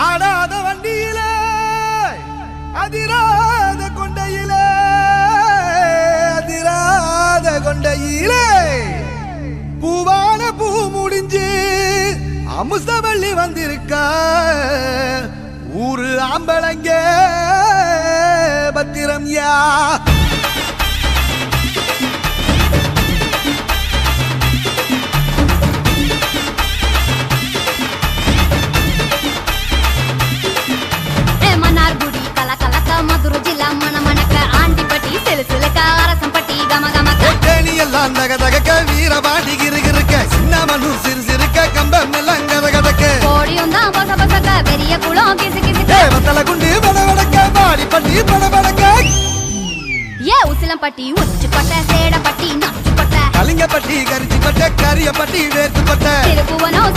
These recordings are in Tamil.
ஆடாத வண்டியிலே அதிராத கொண்டையிலே அதிராத கொண்டையிலே. பூவான பூ முடிஞ்சு அமுசவள்ளி வந்திருக்க ஊரு ஆம்பளங்க பத்திரம் யா? ஏ உசிலம்பட்டி உச்சுப்பட்ட சேடப்பட்டி நச்சுப்பட்ட கலிங்கப்பட்டி கரிச்சி பட்ட கரியப்பட்டி வேர்த்து பட்ட திருப்புவனம்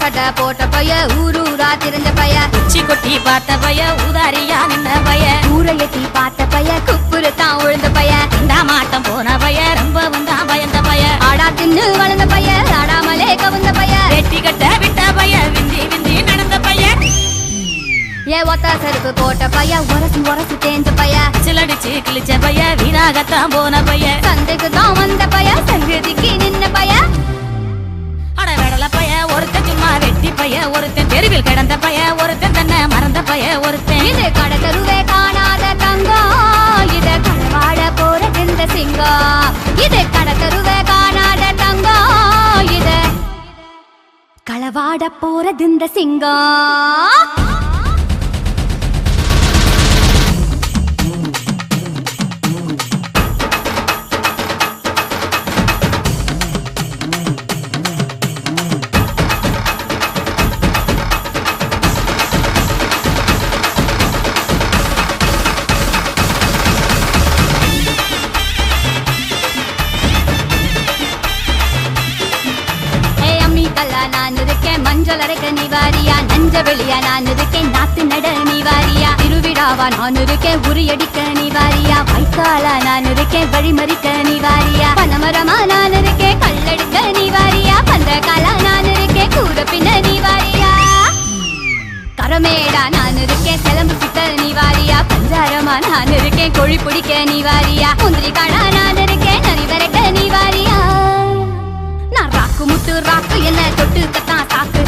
சட்டை போட்ட பைய ஊரூரா திரிஞ்ச பைய. உச்சி கொட்டி பார்த்த பய உதாரியா நின்ன பய. ஊரை எட்டி பார்த்த பைய குப்புரு தான் உழுந்த பைய. இந்த மாட்டம் போன பய ரொம்ப வந்தா பயந்த பய. ஆடா தின்னு வளர்ந்த பைய ஆடாமலே கவுந்த பைய. வெட்டி கட்ட விட்ட பய விந்தி விந்தி நடந்த பய. ஏ ஒத்த செருப்பு போட்ட பைய உரசி உரசி தேஞ்ச பைய. சிலடிச்சு கிழிச்ச பய வீணாகத்தான் போன பய. சந்தைக்கு தான் வந்த பைய சங்கதிக்கு நின்ன பைய. பய ஒருத்தன் தெருவில் கிடந்த பய ஒருத்தன் தன்னை மறந்த பய ஒருத்தன் இது கடை தெருவே காணாத தங்கம் இத களவாட போற இந்த சிங்கா. இது கடை தெருவே காணாத தங்கம் இது களவாட போறது இந்த கல்லா நான் இருக்கேன் மஞ்சள் அரைக்க நிவாரியா நஞ்ச வெளியா? நான் இருக்கேன் நாத்து நட நிவாரியா திருவிழாவா? நான் இருக்கேன் உரியடிக்க நிவாரியா வைக்காலா நான் இருக்கேன் வழிமறிக்க நிவாரியா பனமரமா? நான் இருக்கேன் கல்லெடுக்க நிவாரியா பந்தகாலா நான் இருக்கேன் கூட பின்ன நிவாரியா கரமேடா? நான் இருக்கேன் சிலம்பு சுத்த நிவாரியா பஞ்சாரமா? நான் இருக்கேன் கொழி பிடிக்க நிவாரியா முந்திரி காடா நான் இருக்கேன் நரி விரட்ட நீ தொட்டு ராக்கு என்ன தொட்டு கத்தான் சாக்கு.